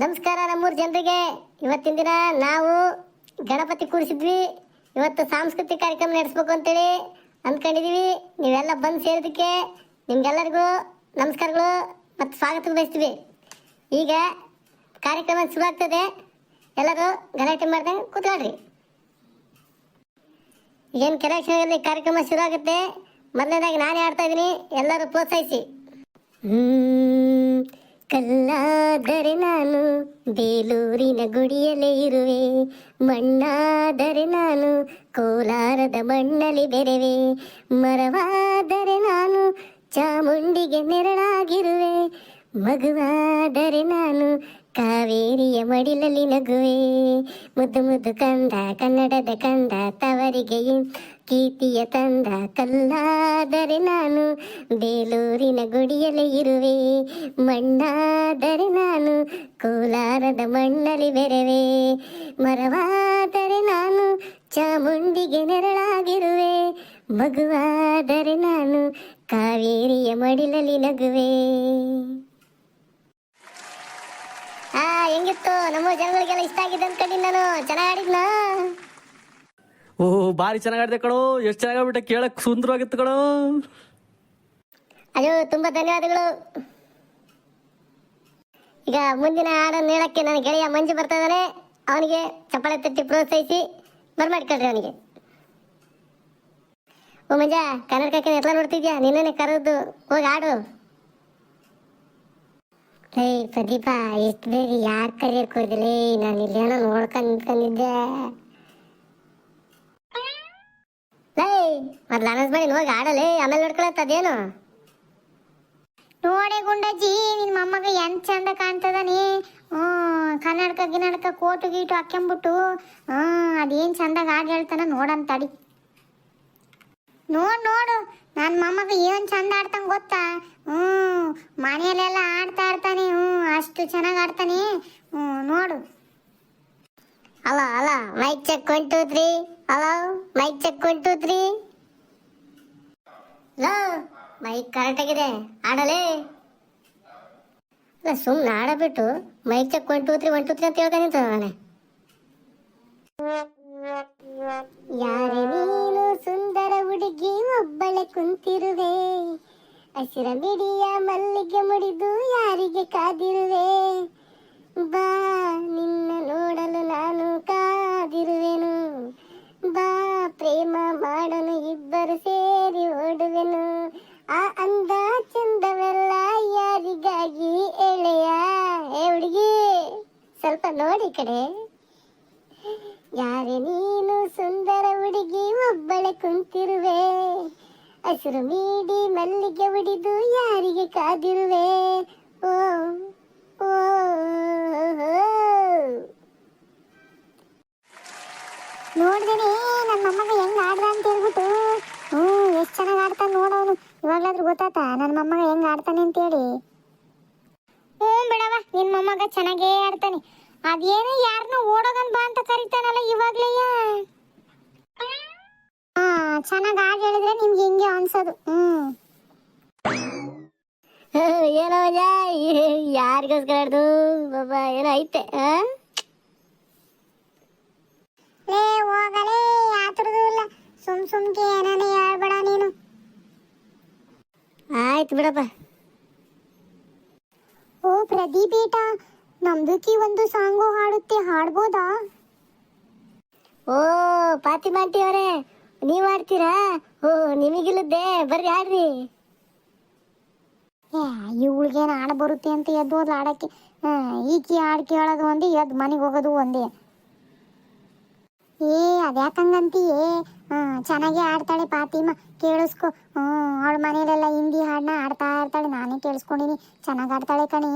ನಮಸ್ಕಾರ ನಮ್ಮೂರು ಜನರಿಗೆ. ಇವತ್ತಿನ ದಿನ ನಾವು ಗಣಪತಿ ಕೂರಿಸಿದ್ವಿ. ಇವತ್ತು ಸಾಂಸ್ಕೃತಿಕ ಕಾರ್ಯಕ್ರಮ ನಡೆಸ್ಬೇಕು ಅಂತೇಳಿ ಅಂದ್ಕೊಂಡಿದೀವಿ. ನೀವೆಲ್ಲ ಬಂದು ಸೇರಿದಕ್ಕೆ ನಿಮ್ಗೆಲ್ಲರಿಗೂ ನಮಸ್ಕಾರಗಳು ಮತ್ತು ಸ್ವಾಗತ ಬಯಸ್ತೀವಿ. ಈಗ ಕಾರ್ಯಕ್ರಮ ಶುರು ಆಗ್ತದೆ. ಎಲ್ಲರೂ ಗಲಾಟೆ ಮಾಡ್ದಂಗೆ ಕೂತ್ಕೊಳ್ರಿ. ಏನು ಕೆಲ ಕ್ಷಣದಲ್ಲಿ ಕಾರ್ಯಕ್ರಮ ಶುರು ಆಗುತ್ತೆ. ಮೊದಲನೇದಾಗಿ ನಾನೇ ಆಡ್ತಾ ಇದ್ದೀನಿ. ಎಲ್ಲರೂ ಪ್ರೋತ್ಸಾಹಿಸಿ. ಹ್ಮ್, ಕಲ್ಲಾದರೆ ನಾನು ಬೇಲೂರಿನ ಗುಡಿಯಲ್ಲೇ ಇರುವೆ, ಮಣ್ಣಾದರೆ ನಾನು ಕೋಲಾರದ ಮಣ್ಣಲ್ಲಿ ಬೆರೆವೆ, ಮರವಾದರೆ ನಾನು ಚಾಮುಂಡಿಗೆ ನೆರಳಾಗಿರುವೆ, ಮಗುವಾದರೆ ನಾನು ಕಾವೇರಿಯ ಮಡಿಲಲ್ಲಿ ನಗುವೆ. ಮುದ್ದು ಮುದ್ದು ಕಂದ, ಕನ್ನಡದ ಕಂದ, ತವರಿಗೆ ಕೀರ್ತಿಯ ತಂದ ಕಲ್ಲಾದರೆ ನಾನು ಬೇಲೂರಿನ ಗುಡಿಯಲ್ಲೇ ಇರುವೆ. ಮಣ್ಣಾದರೆ ನಾನು ಕೋಲಾರದ ಮಣ್ಣಲ್ಲಿ ಬೆರವೆ. ಮರವಾದರೆ ನಾನು ಚಾಮುಂಡಿಗೆ ನೆರಳಾಗಿರುವೆ. ಮಗುವಾದರೆ ನಾನು ಕಾವೇರಿಯ ಮಡಿಲಲ್ಲಿ ನಗುವೆ. ಆ ಹೆಂಗಿತ್ತು? ನಮ್ಮ ಜನಗಳಿಗೆಲ್ಲ ಇಷ್ಟ ಆಗಿದೆ ಅನ್ಕೊಂಡಿ ನಾನು. ಚೆನ್ನಾಗಿ ಆಡಿದ್ನಾ ಓ ಭಾರಿ ಚೆನ್ನಾಗಾಡಿದೆ ಕಣೋ. ಎಷ್ಟು ಚೆನ್ನಾಗಾಗ್ಬಿಟ್ಟೆ ಕೇಳಕ್ ಸುಂದರವಾಗಿತ್ತು ಕಣೋ. ಅಯ್ಯೋ ತುಂಬಾ ಧನ್ಯವಾದಗಳು. ಈಗ ಮುಂದಿನ ಹಾಡನ್ನು ಹೇಳಕ್ಕೆ ನನ್ನ ಗೆಳೆಯ ಮಂಜು ಬರ್ತಾ ಇದ್ದಾನೆ. ಅವನಿಗೆ ಚಪ್ಪಾಳೆ ತಟ್ಟಿ ಪ್ರೋತ್ಸಾಹಿಸಿ ಬರ್ಮಾಡ್ಕೊಳ್ರಿ ಅವನಿಗೆ. ಓ ಮಂಜ ಕನ್ನಡಕಕ್ಕೆ ಎಲ್ಲ ನೋಡ್ತಿದ್ಯಾ? ನಿನ್ನೆ ಕರೆದು ಹೋಗಿ ಆಡು ಲೇ ಪ್ರದೀಪ ಎಷ್ಟು ಬೇಗ ಯಾಕೆ ಕರಿಯಕ್ಕೆ ಹೋದಿಲೇ ನಾನು ಇಲ್ಲೇನೋ ನೋಡ್ಕೊಂಡು ನಿಂತ್ಕೊಂಡಿದ್ದೆ. ಲೇ ಮೊದ್ಲು ಅನಸ್ಬೇಡಿ ಹೋಗಿ ಆಡಲೇ ಆಮೇಲೆ ನೋಡ್ಕೊಳತ್ತದೇನು ನೋಡೆ ಗುಂಡಜ್ಜಿ, ನಿನ್ ಮೊಮ್ಮಗ ಎಂತ ಚಂದ ಕಾಣ್ತದಾನೆ. ಹ್ಮ್ ಕನ್ನಡಕ ಗಿನ್ನಡಕ ಕೋಟು, ಗೀಟು ಹಾಕ್ಕೊಂಬಿಟ್ಟು ಹ್ಮ್, ಅದೇನ್ ಚಂದಾಗ ಹಾಡು ಹೇಳ್ತಾನ ನೋಡಂತಡಿ. ತಡಿ ನೋಡ್, ನೋಡು. ನನ್ನ ಮೊಮ್ಮಗ ಏನು ಚಂದ ಆಡ್ತಂಗೆ ಗೊತ್ತಾ? ಹ್ಞೂ ಮನೆಯಲ್ಲೆಲ್ಲ ಆಡ್ತಾ ಇರ್ತಾನೆ ಹ್ಞೂ ಅಷ್ಟು ಚೆನ್ನಾಗಿ ಆಡ್ತಾನೆ. ಹ್ಞೂ ನೋಡು. ಹಲೋ ಅಲ್ಲ mic check one two three hello mic check one two three low mic correct ಆಗಿದೆ. ಆಡಲೇ? ಅಲ್ಲ ಸುಮ್ಮನೆ ಆಡಬಿಟ್ಟು mic check one two three one two three ಅಂತ ಹೇಳ್ತಾನೆ ಯಾರೇ ಕುಂತಿರುವೆ. ಹಸಿರ ಬಿಡಿಯ ಮಲ್ಲಿಗೆ ಮುಡಿದು ಯಾರಿಗೆ ಕಾದಿರುವೆ? ಬಾ, ನಿನ್ನ ನೋಡಲು ನಾನು ಕಾದಿರುವೆನು. ಬಾ, ಪ್ರೇಮ ಮಾಡಲು ಇಬ್ಬರು ಸೇರಿ ಓಡುವೆನು. ಆ ಅಂದ ಚಂದವೆಲ್ಲ ಯಾರಿಗಾಗಿ ಎಳೆಯ? ಏ ಹುಡುಗಿ, ಸ್ವಲ್ಪ ನೋಡಿ ಕಡೆ. ಯಾರೇ ನೀನು ಸುಂದರ ಹುಡುಗಿ, ಒಬ್ಬಳೆ ಕುಂತಿರುವೆ. ಹಸಿರು ಮೀಡಿ ಮಲ್ಲಿಗೆ ಬಿಡಿದು ಯಾರಿಗೆ ಕಾದಿರುವೆ? ಓ ಓ ನೋಡ್ದೇನೆ ನನ್ನ ಮೊಮ್ಮಗ ಹೆಂಗ್ ಆಡ್ದ ಅಂತ ಹೇಳ್ಬಿಟ್ಟು. ಹ್ಮ್ ಎಷ್ಟ್ ಚೆನ್ನಾಗ್ ಆಡ್ತಾನೆ ನೋಡೋನು ಇವಾಗ್ಲಾದ್ರೂ ಗೊತ್ತಾತ ನನ್ನ ಮೊಮ್ಮಗ ಹೆಂಗ್ ಆಡ್ತಾನೆ ಅಂತ ಹೇಳಿ. ಹ್ಞೂ ಬಿಡವ ನಿನ್ ಮೊಮ್ಮಗ ಚೆನ್ನಾಗೇ ಆಡ್ತಾನೆ. ಅದೇನೋ ಯಾರನ್ನೂ ಓಡೋಗನ್ ಬಾ ಅಂತ ಕರಿತಾನಲ್ಲ ಇವಾಗ್ಲೇಯ ಹಾ ಚೆನ್ನಾಗ್ ಆಡ್ ಹೇಳಿದ್ರೆ ನಿಮ್ಗೆ ಹಿಂಗೆ ಅನ್ಸೋದು. ಹ್ಮ್. ಏನೋ ಯಾರಿಗೋಸ್ಕರ ಆಡ್ದು ಬಾಬಾ ಏನೋ ಐತೆ? ಲೇ ಹೋಗಲೇ ಆತರದು ಇಲ್ಲ. ಸುಮ್ ಸುಮ್ಕೆ ಏನಾನ ಹೇಳ್ಬೇಡ ನೀನು. ಆಯ್ತು ಬಿಡಪ್ಪ. ಓ ಪ್ರದೀಪ್ ಏಟ ನಮ್ದುಕಿ ಒಂದು ಸಾಂಗು ಹಾಡುತ್ತೆ ಹಾಡ್ಬೋದಾ? ಓ ಪಾತಿ ಆಂಟಿ ಅವರೇ. ನೀವ್ ಆಡ್ತೀರಾ ಓ ನಿಮಗಿಲ್ಲದ್ದೆ ಬರ್ರಿ, ಆಡ್ರಿ. ಏ, ಇವಳಿಗೇನು ಹಾಡು ಬರುತ್ತೆ ಅಂತ ಎದ್ದು ಹೋದ್ಲು ಆಡಕ್ಕೆ. ಈಕಿ ಹಾಡು ಕೇಳೋದು ಒಂದೇ, ಎದ್ದು ಮನೆಗೆ ಹೋಗೋದು ಒಂದೇ. ಏ ಅದ್ಯಾಕಂಗಂತೀಯೇ ಚೆನ್ನಾಗಿ ಆಡ್ತಾಳೆ ಪಾತಿಮಾ ಕೇಳಿಸ್ಕೊ. ಹ್ಞೂ ಅವಳ ಮನೇಲೆಲ್ಲ ಹಿಂದಿ ಹಾಡನ್ನ ಆಡ್ತಾ ಇರ್ತಾಳೆ. ನಾನೇ ಕೇಳಿಸ್ಕೊಂಡಿನಿ. ಚೆನ್ನಾಗಿ ಆಡ್ತಾಳೆ ಕಣಿ.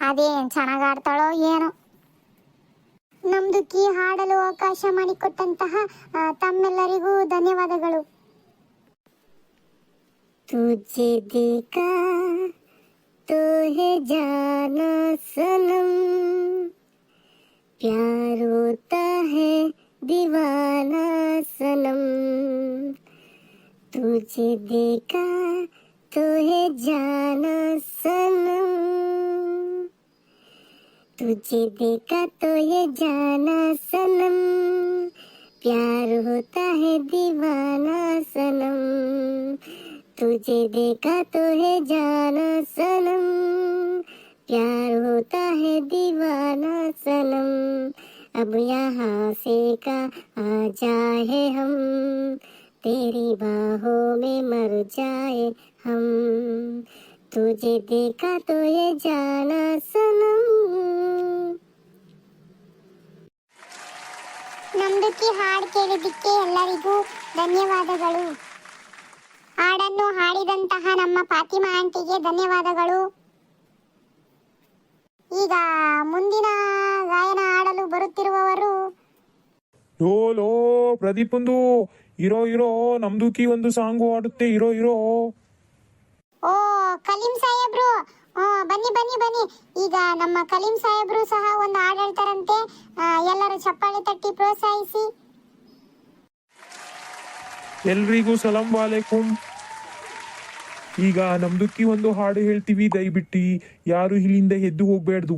ಅದೇನು ಚೆನ್ನಾಗಿ ಆಡ್ತಾಳೋ ಏನೋ. ನಮ್ದಕ್ಕಿ ಹಾಡಲು ಅವಕಾಶ ಮಾಡಿಕೊಟ್ಟಂತಹ ಆ, ತಮ್ಮೆಲ್ಲರಿಗೂ ಧನ್ಯವಾದಗಳು तुझे देखा तो है जाना सनम प्यार होता है दीवाना सनम तुझे देखा तो है जाना सनम तुझे देखा तो ये जाना सनम। प्यार होता है दीवाना सनम। तुझे देखा तो है जाना सनम। प्यार होता है दीवाना सनम। अब यहाँ से का आ जाए हम। तेरी बाहों में मर जाए हम। तुझे देखा तो ये जाना सनम। ನಮ್ದುಕಿ ಹಾಡು ಕೇಳಿದ್ದಕ್ಕೆ ಎಲ್ಲರಿಗೂ ಧನ್ಯವಾದಗಳು. ಹಾಡನ್ನು ಹಾಡಿದಂತಹ ನಮ್ಮ ಫಾತಿಮಾ ಆಂಟಿಗೆ ಧನ್ಯವಾದಗಳು. ಈಗ ಮುಂದಿನ ಗಾಯನ ಹಾಡಲು ಬರುತ್ತಿರುವವರು. ಲೋ ಲೋ ಪ್ರದೀಪ್ ಒಂದು ಇರೋ ಇರೋ ನಮ್ದುಕಿ ಒಂದು ಸಾಂಗು ಆಡುತ್ತೆ ಇರೋ ಇರೋ. ಓ ಕಲೀಂ ಸಾಹೇಬ್ರು ಈಗ ನಮ್ಮ ಕಲೀಂ ಸಾಹೇಬರು ಸಹ ಒಂದು ಹಾಡು ಹೇಳ್ತಾರಂತೆ ಎಲ್ಲರೂ ಚಪ್ಪಾಳೆ ತಟ್ಟಿ ಪ್ರೋತ್ಸಾಹಿಸಿ. ಎಲ್ರಿಗೂ ಸಲಾಂ ವಾಲೇಕುಂ. ಈಗ ನಮ್ದುಕ್ಕಿ ಒಂದು ಹಾಡು ಹೇಳ್ತೀವಿ ದಯವಿಟ್ಟು ಯಾರು ಇಲ್ಲಿಂದ ಎದ್ದು ಹೋಗ್ಬೇಡ್ದು.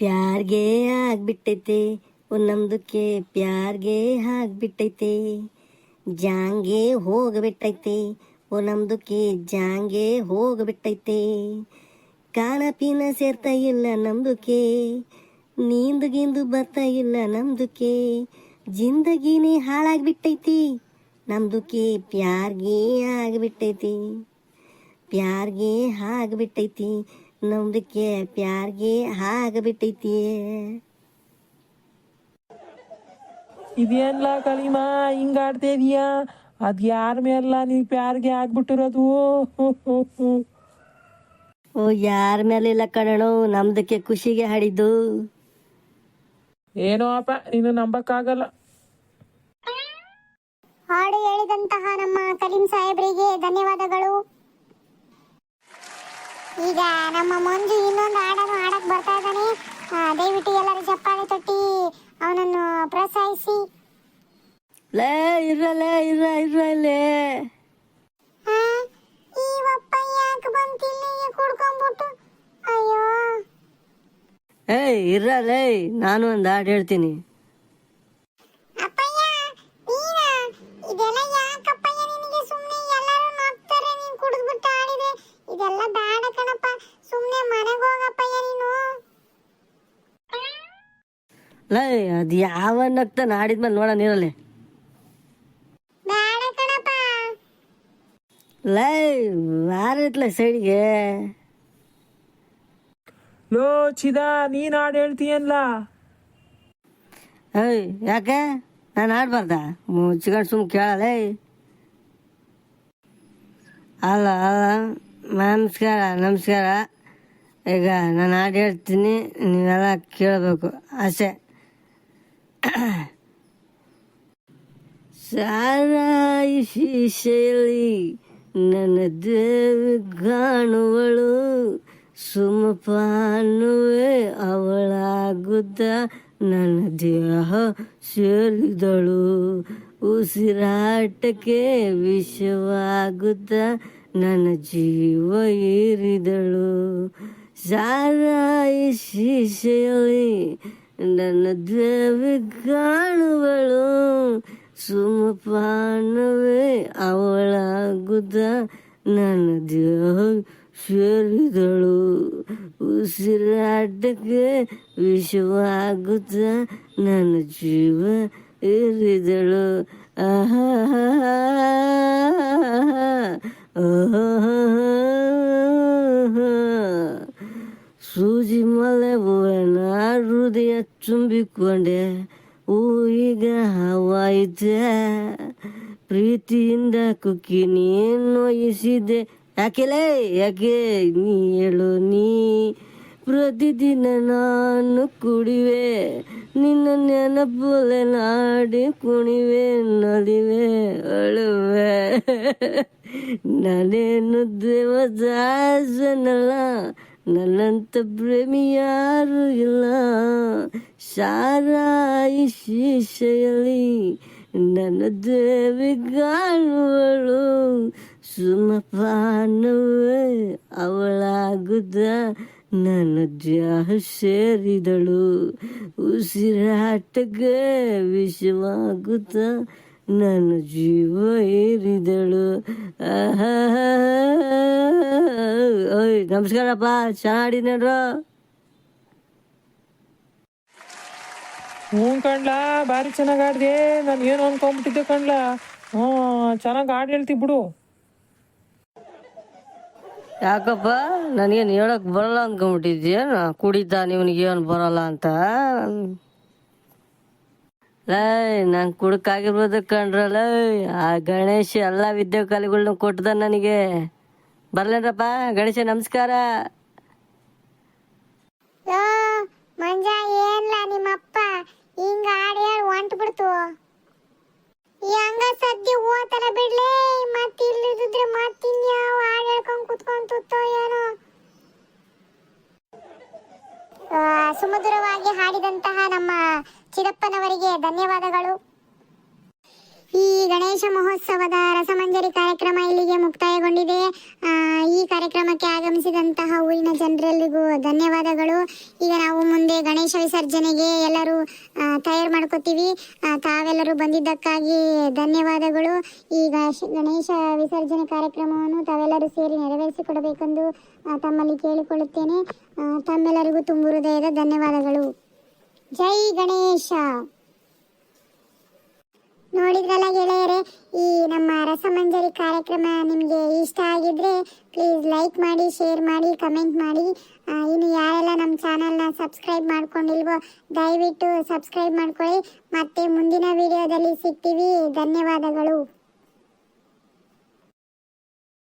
ಪ್ಯಾರ್ಗೆ ಆಗ್ಬಿಟ್ಟೈತೆ ಒಂದ್ ನಮ್ದಕ್ಕೆ ಪ್ಯಾರ್ಗೆ ಆಗ್ಬಿಟ್ಟೈತೆ. ಜಾಂಗೆ ಹೋಗ್ಬಿಟ್ಟೈತೆ ಓ ನಮ್ದಕ್ಕೆ ಜಾಂಗೆ ಹೋಗ್ಬಿಟ್ಟೈತೆ. ಕಾಣ ಪೀನ ಸೇರ್ತಾ ಇಲ್ಲ ನಮ್ದುಕೆ. ನೀಂದು ಗಿಂದು ಬರ್ತಾ ಇಲ್ಲ ನಮ್ದುಕೆ. ಜಿಂದಗಿನೇ ಹಾಳಾಗ್ಬಿಟ್ಟೈತಿ. ನಮ್ದುಕೆ ಪ್ಯಾರ್ಗೆ ಆಗ್ಬಿಟ್ಟೈತಿ. ಪ್ಯಾರ್ಗೆ ಆಗ್ಬಿಟ್ಟೈತಿ. ನಮ್ದಕ್ಕೆ ಪ್ಯಾರ್ಗೆ ಆಗ್ಬಿಟ್ಟೈತಿ. ಇದೇನ್ಲ ಕಲಿಮಾ ಹಿಂಗಾಡ್ತೇವಿಯಾ ಅದ್ ಯಾರ ಮೇಲ ನೀವ್ ಪ್ಯಾರ್ಗೆ ಆಗ್ಬಿಟ್ಟಿರೋದು? ಓ ಯಾರ ಮೇಲಿಲ್ಲ ಕಣೋ ನಮ್ದಕ್ಕೆ ಖುಷಿಗೆ ಹಾಡಿದ್ದು ಏನೋ ಅಪ್ಪ ನೀನು ನಂಬಕ್ಕಾಗಲ್ಲ. ಹಾಡು ಹೇಳಿದಂತಹ ನಮ್ಮ ಕಲೀಂ ಸಾಹೇಬ್ರಿಗೆ ಧನ್ಯವಾದಗಳು. ಈಗ ನಮ್ಮ ಮಂಜು ಇನ್ನೊಂದು ಹಾಡನ್ನು ಹಾಡಕ್ ಬರ್ತಾ ಇದ್ದಾನೆ. ದಯವಿಟ್ಟು ಎಲ್ಲರೂ ಚಪ್ಪಾಳೆ ತಟ್ಟಿ ಅವನನ್ನು ಪ್ರೋತ್ಸಾಹಿಸಿ. ಲೇ ಇರಲೇ ಇರ್ರ ಇರ್ರಲೇ ಈ ಒಪ್ಪ ಯಾಕೆ ಬಂತಿಲ್ಲ ಕುಡ್ಕೊಂಡ್ಬಿಟ್ಟು ಅಯ್ಯೋ. ಏಯ್ ಇರ್ರಲೇ ನಾನು ಒಂದು ಹಾಡು ಹೇಳ್ತೀನಿ. ಅಪ್ಪಯ್ಯ ನೀನ? ಇದೆಲ್ಲ ಯಾಕಪ್ಪಯ್ಯ ನಿನಗೆ ಸುಮ್ಮನೆ ಎಲ್ಲರೂ ನಗ್ತಾರೆ ನೀನು ಕುಡಿದ್ಬಿಟ್ಟು ಆಡಿದೆ ಇದೆಲ್ಲ ಬೇಡ ಕಣಪ್ಪ ಸುಮ್ಮನೆ ಮನೆಗೆ ಹೋಗಪ್ಪಯ್ಯ ನೀನು. ಲೇ ಅದು ಯಾವ ನಗ್ತ ನಾಡಿದ್ಮೇಲೆ ನೋಡ ಇರಲ್ಲೇ ಬೇಡ ಕಣಪ್ಪ ಲೇ ಬಾರತ್ಲ ಸೈಡ್ಗೆ. ಲೋ ಚಿದಾ ನೀನ್ ಹಾಡು ಹೇಳ್ತೀಯಲ್ಲ? ಏಯ್ ಯಾಕೆ? ನಾನು ಆಡ್ಬಾರ್ದ ಮುಚ್ಕೊಂಡು ಸುಮ್ ಕೇಳಲೇ. ಅಲ್ಲ ಅಲ್ಲ ನಮಸ್ಕಾರ ನಮಸ್ಕಾರ. ಈಗ ನಾನು ಹಾಡು ಹೇಳ್ತೀನಿ ನೀವೆಲ್ಲ ಕೇಳಬೇಕು ಆಸೆ. ಸಾರಾಯಿ ಶೀಶೆಯಲ್ಲಿ ನನ್ನ ದೇವಿ ಕಾಣುವಳು ಸುಮಪಾನುವೆ ಅವಳಾಗುತ್ತ ನನ್ನ ದೇಹ ಸೇರಿದಳು. ಉಸಿರಾಟಕ್ಕೆ ವಿಷವಾಗುತ್ತ ನನ್ನ ಜೀವ ಏರಿದಳು. ಸಾರಾಯಿ ಶೀಶೆಯಲ್ಲಿ ನನ್ನ ದೇವಿ ಕಾಣುವಳು ಸುಮಪಾನವೇ ಅವಳಾಗುತ್ತ ನನ್ನ ದೇಹ ಸೇರಿದಳು. ಉಸಿರಾಟಕ್ಕೆ ವಿಷವಾಗುತ್ತ ನನ್ನ ಜೀವ ಏರಿದಳು ಆಹಾ ಸೂಜಿ ಮಲೆ ಹೃದಯ ತುಂಬಿಕೊಂಡೆ. ಹೂ ಈಗ ಹವಾಯಿತೆ. ಪ್ರೀತಿಯಿಂದ ಕುಕ್ಕಿ ಇಸಿದೆ ಯಾಕೆಲೇ ಯಾಕೆ ನೀ ಹೇಳು, ನೀ ಪ್ರತಿದಿನ ನಾನು ಕುಡಿವೆ. ನಿನ್ನ ನೆನಪುಲೆ ನಾಡಿ ಕುಣಿವೆ, ನಲಿವೆ, ಅಳುವೆ. ನಾನೇನು ದೇವದಾಸನಲ್ಲ ನನ್ನಂತ ಪ್ರೇಮಿ ಯಾರು ಇಲ್ಲ. ಶಾರಾಯಿ ಶೀಶೆಯಲ್ಲಿ ನನ್ನ ದೇವಿ ಕಾಣುವಳು ಸುಮಪಾನವೇ ಅವಳಾಗುದ. ನನ್ನ ದ್ಯಾಹ ಸೇರಿದಳು. ಉಸಿರಾಟಗೆ ವಿಷವಾಗುತ್ತ. ನನ್ನ ಜೀವ ಏರಿದಳು. ಓಯ್ ನಮಸ್ಕಾರಪ್ಪ ಚೆನ್ನಾಡಿನೇನ್ರ ಹ್ಞೂ ಕಣ್ಲಾ ಭಾರಿ ಚೆನ್ನಾಗಿ ಆಡ್ದೆ. ನಾನು ಏನು ಅನ್ಕೊಂಬಿಟ್ಟಿದ್ದೆ ಕಣ್ಲಾ. ಹ್ಞೂ ಚೆನ್ನಾಗಿ ಹಾಡು ಹೇಳ್ತಿ ಬಿಡು. ಯಾಕಪ್ಪ ನನಗೇನು ಹೇಳಕ್ ಬರಲ್ಲ ಅಂದ್ಕೊಂಬಿಟ್ಟಿದ್ಯೇನು ಕುಡಿತಾ ನಿವನಿಗೆ ಏನು ಬರಲ್ಲ ಅಂತ. ಲೈ, ನಂಗೆ ಕುಡಕ್ಕಾಗಿರ್ಬೋದು ಕಣ್ರಲ್ಲ ಆ ಗಣೇಶ ಎಲ್ಲ ವಿದ್ಯೆ ಕಲೆಗಳ್ನ ಕೊಟ್ಟದ ನನಗೆ. ಬರ್ಲೇನ್ರಪ್ಪ ಗಣೇಶ ನಮಸ್ಕಾರ. ಮಂಜ, ಏನ್ಲ ನಿಮ್ಮಪ್ಪ ಹಿಂಗ ಹಾಡು ಹೇಳಿ ಹೊಂಟ್ ಬಿಡ್ತು ಈ ಹಂಗ ಸದ್ಯ ಓತನ ಬಿಡ್ಲೇ ಮತ್ ಇಲ್ಲಿದ್ರೆ ಮತ್ ಇನ್ಯಾವ ಹಾಡು ಹೇಳ್ಕೊಂಡ್ ಕುತ್ಕೊಂಡ್ ಏನೋ ಆ, ಸುಮಧುರವಾಗಿ ಹಾಡಿದಂತಹ ನಮ್ಮ ಚಿರಪ್ಪನವರಿಗೆ ಧನ್ಯವಾದಗಳು. ಈ ಗಣೇಶ ಮಹೋತ್ಸವದ ರಸಮಂಜರಿ ಕಾರ್ಯಕ್ರಮ ಇಲ್ಲಿಗೆ ಮುಕ್ತಾಯಗೊಂಡಿದೆ. ಈ ಕಾರ್ಯಕ್ರಮಕ್ಕೆ ಆಗಮಿಸಿದಂತಹ ಊರಿನ ಜನರೆಲ್ಲರಿಗೂ ಧನ್ಯವಾದಗಳು. ಈಗ ನಾವು ಮುಂದೆ ಗಣೇಶ ವಿಸರ್ಜನೆಗೆ ಎಲ್ಲರೂ ತಯಾರು ಮಾಡ್ಕೋತೀವಿ. ತಾವೆಲ್ಲರೂ ಬಂದಿದ್ದಕ್ಕಾಗಿ ಧನ್ಯವಾದಗಳು. ಈಗ ಗಣೇಶ ವಿಸರ್ಜನೆ ಕಾರ್ಯಕ್ರಮವನ್ನು ತಾವೆಲ್ಲರೂ ಸೇರಿ ನೆರವೇರಿಸಿಕೊಡಬೇಕೆಂದು ತಮ್ಮಲ್ಲಿ ಕೇಳಿಕೊಳ್ಳುತ್ತೇನೆ. ತಮ್ಮೆಲ್ಲರಿಗೂ ತುಂಬು ಹೃದಯದ ಧನ್ಯವಾದಗಳು. ಜೈ ಗಣೇಶ. ನೋಡಿದ್ರಲ್ಲ ಗೆಳೆಯರೆ, ಈ ನಮ್ಮ ರಸಮಂಜರಿ ಕಾರ್ಯಕ್ರಮ ನಿಮಗೆ ಇಷ್ಟ ಆಗಿದ್ರೆ ಪ್ಲೀಸ್ ಲೈಕ್ ಮಾಡಿ ಶೇರ್ ಮಾಡಿ ಕಮೆಂಟ್ ಮಾಡಿ. ಇನ್ನು ಯಾರೆಲ್ಲ ನಮ್ಮ ಚಾನಲ್ನ ಸಬ್ಸ್ಕ್ರೈಬ್ ಮಾಡ್ಕೊಂಡಿಲ್ವೋ, ದಯವಿಟ್ಟು ಸಬ್ಸ್ಕ್ರೈಬ್ ಮಾಡ್ಕೊಳ್ಳಿ. ಮತ್ತೆ ಮುಂದಿನ ವಿಡಿಯೋದಲ್ಲಿ ಸಿಗ್ತೀವಿ. ಧನ್ಯವಾದಗಳು.